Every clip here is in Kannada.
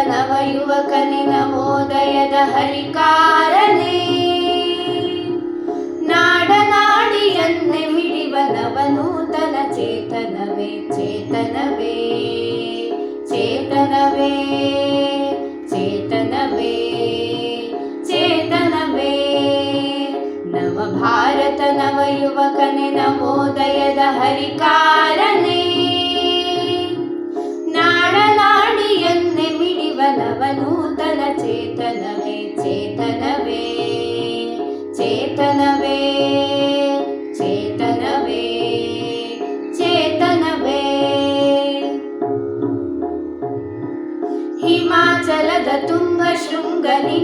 ನವ ಯುವಕನೆ ನವೋದಯದ ಹರಿಕಾರನೇ ನಾಡನಾಡಿಯನ್ನೆ ಮಿಡಿವ ನವನೂತನ ಚೇತನವೇ ಚೇತನವೇ ಚೇತನವೇ ಚೇತನವೇ ಚೇತನವೇ ನವ ಭಾರತ ನವ ಯುವಕನೆ ನವೋದಯದ ಹರಿಕಾರನೇ नव चेतनवे चेतनवे चेतनवे चेतनवे। चेतन वे चेतन वे चेतन वे हिमाचल दतुङ्गृङ्गनि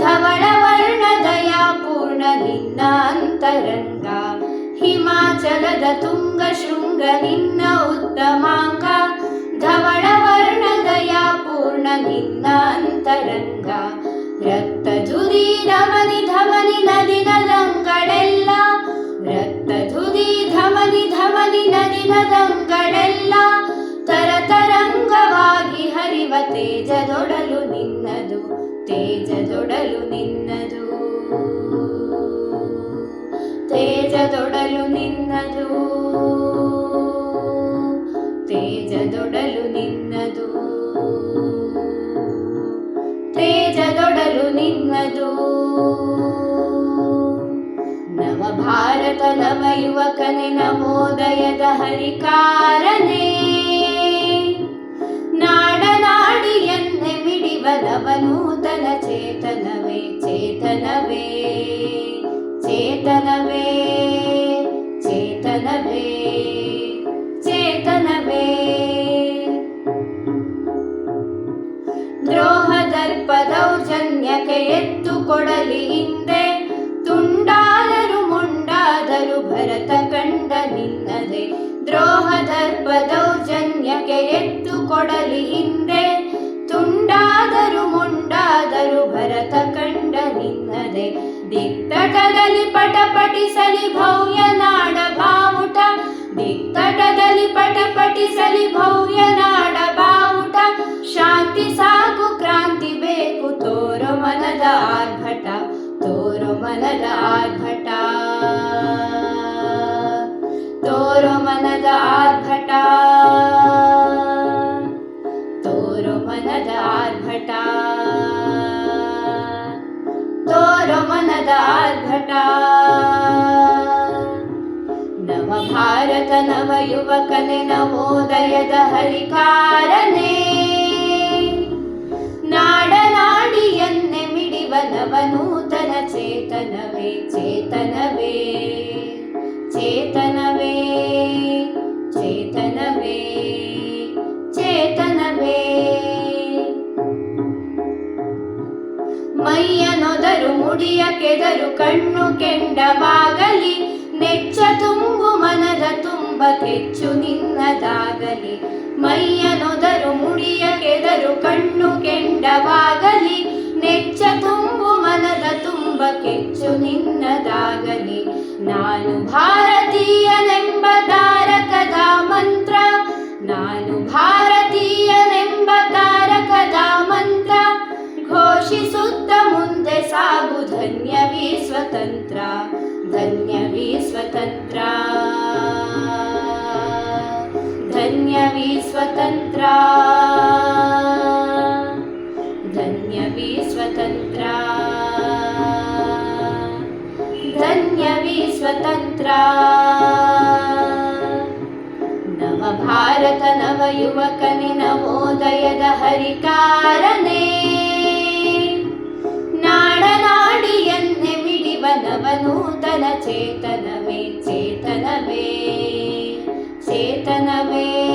धवणवर्णदया पूर्णनिन्ना अन्तरङ्गा। हिमाचलद दतुङ्गशृङ्गनिं न उत्तमाका धवण ಪೂರ್ಣ ನಿನ್ನ ಅಂತರಂಗ ರಕ್ತ ಧುರಿ ಧಮನಿ ಧಮನಿ ನದಿ ನದಂಗಳೆಲ್ಲ. ರಕ್ತ ಧುರಿ ಧಮನಿ ಧಮನಿ ನದಿ ನದಂಗಳೆಲ್ಲ. ತರತರಂಗವಾಗಿ ಹರಿವ ತೇಜದೊಡಲು ನಿನ್ನದು ತೇಜದೊಡಲು ನಿನ್ನದು. ತೇಜದೊಡಲು ನಿನ್ನದು. ತೇಜದೊಡಲು ನಿನ್ನದು. ನವ ಭಾರತ ನವ ಯುವಕನೆ ನವೋದಯದ ಹರಿಕಾರನೇ. ನಾಡನಾಡಿಯನ್ನೆ ಮಿಡಿವ ನವನೂತನ ಚೇತನವೇ ಚೇತನವೇ ಚೇತನವೇ. ಕೊಡಲಿ ಹಿಂದೆ. ತುಂಡಾದರು ಮುಂಡಾದರು ಭರತ ಕಂಡ ನಿನ್ನದೆ. ದ್ರೋಹ ದರ್ಪ ದೌರ್ಜನ್ಯಕ್ಕೆ ಎತ್ತು ಕೊಡಲಿ ಹಿಂದೆ. ತುಂಡಾದರು ಮುಂಡಾದರು ಭರತ ಕಂಡ ನಿನ್ನದೆ. ದಿಕ್ತಟದಲ್ಲಿ ಪಟಪಟಿಸಲಿ ಭವ್ಯ ನಾಡ ಮನದ ಆರ್ಭಟ ತೋರೋ ಮನದ ಆರ್ಭಟ ತೋರೋ ಮನದ ಆರ್ಭಟ ತೋರೋ ಮನದ ಆರ್ಭಟ ತೋರೋ ಮನದ ಆರ್ಭಟ ನವ ಭಾರತ ನವ ಯುವಕನೆ ನವೋದಯದ ಹರಿಕಾರನೇ ಮೈಯನೊದರು ಮುಡಿಯ ಕೆದರು ಕಣ್ಣು ಕೆಂಡವಾಗಲಿ, ನೆಚ್ಚ ತುಂಬು ಮನದ ತುಂಬ ಕೆಚ್ಚು ನಿನ್ನದಾಗಲಿ. ಮೈಯನೊದರು ಮುಡಿಯ ಕೆದರು ಕಣ್ಣು ಕೆಂಡವಾಗಲಿ, ನೆಚ್ಚ ತುಂಬು ಮನದ ತುಂಬ ಕೆಚ್ಚು ನಿನ್ನದಾಗಲಿ. ನಾನು ಭಾರತೀಯನೆಂಬ ತಾರಕದ ಮಂತ್ರ, ನಾನು ಭಾರತೀಯನೆಂಬ स्वतन्त्रा धन्यवी स्वतन्त्रा। धन्यवी स्वतन्त्रा। धन्यवी स्वतन्त्रा। धन्यवी स्वतन्त्रा। नव भारत नव युवकनि नमोदय చేతన చేతనమే చేతనమే చేతనమే.